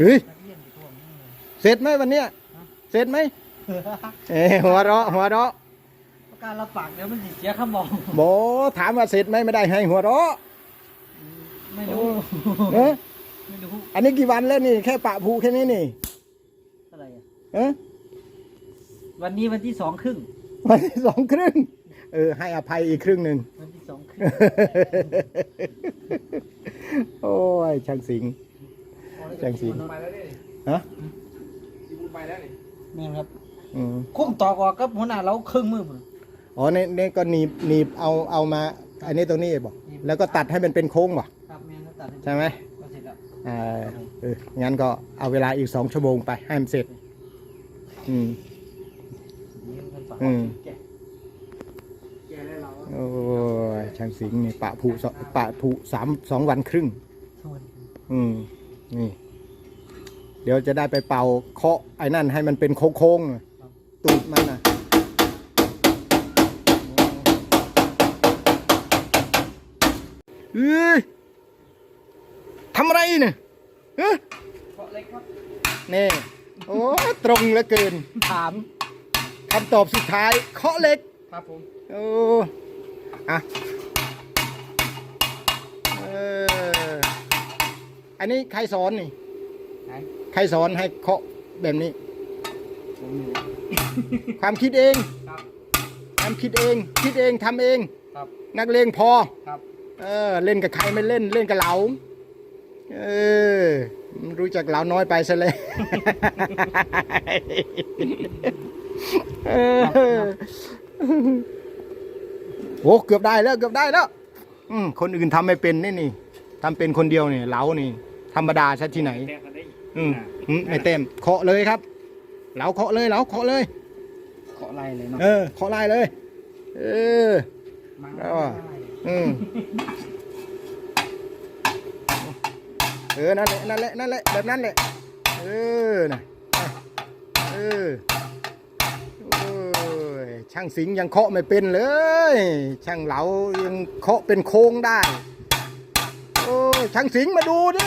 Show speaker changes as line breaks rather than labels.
เฮ้ย
นักเรียนอยู่ทั่วเมืองเลย
เสร็จไหมวันเนี้ยเสร็จไหมเอ้ยหัวเราะหัวเราะ
ประการรับปากเดี๋ยวมันสิเสียคำบอก
โบถามว่าเสร็จไหมไม่ได้ให้หัวเราะ
ไม่รู้
เอ๊ะ
ไม่รู้
อันนี้กี่วันแล้วนี่แค่ปะภูแค่นี้นี่
เท่าไหร่อะ
เอ๊ะ
วันนี้วันที่สองครึ่ง
วันที่สองครึ่งเออให้อภัยอีกครึ่งหนึ่ง
วันที่สองครึ่ง
โอ้ยช่างสิง แจ้งสิ
ไปแล้วนี่
ฮะ
ที่พูดไปแล้วนี่
นี่ครับ
อืม
คุ้มต่อกว่ากับหัวหน้าเราครึ่งมือพุ่น
อ๋อนี่นี่ก็หนีบหนีบเอาเอามา อันนี้ตรงนี้บอกแล้วก็ตัดให้มันเป็นโค้งบ่
ครับแม่นแล้วตัดให้
ใช่ไหม
ก็เสร็จแล้ว
อ่าเอองั้นก็เอาเวลาอีกสองชั่วโมงไปให้มันเสร็จ อืม
นี่มันฝา
อืม
แกะ
แกได้เรา
โอ้ยช่างสิงห์นี่ปะผูสองปะผูสามสองวันครึ่ง
ทวน
อืมนี่ เดี๋ยวจะได้ไปเป่าเคาะไอ้นั่นให้มันเป็นโค้งๆน่ะตูดมันนะเอ้ยทำอะไรเนี่ยเอ้ย
เพราะเล็กครับ
นี่โอ้ตรงเหลือเกิน ถามคำตอบสุดท้ายเคาะเหล็ก
ครับผม
โอ้อะเอออันนี้ใครสอนนี่
ไหน
ใครสอนให้เคาะแบบนี้
ผมอยู่
ความคิดเอง
ครับ
ความคิดเอง คิดเองทำเอง
ครับ
นักเลงพอ
ครับ
เออ เล่นกับใครไม่เล่นเล่นกับเหลาเออ รู้จักเหลาน้อยไปซะเลยเออโอ้เกือบได้แล้ว เกือบได้แล้ว อืมคนอื่นทำไม่เป็นนี่นี่ทำเป็นคนเดียวนี่เหลานี่ ธรรมดาซะที่ไหน
แกะกันได้
อืมอืมไม่เต็มเคาะเลยครับเหลาเคาะเลยเหลาเคาะเลย
เคาะไรเลยเนาะ
เออเคาะไล่เลย เออ
มา
แล้วอะอืมเออนั่นแหละนั่นแหละนั่นแหละแบบนั้นแหละเออน่ะเออโอ้ยช่างสิงห์ยังเคาะไม่เป็นเลย ช่างเหลายังเคาะเป็นโค้งได้ โอ้ยช่างสิงห์มาดูดิ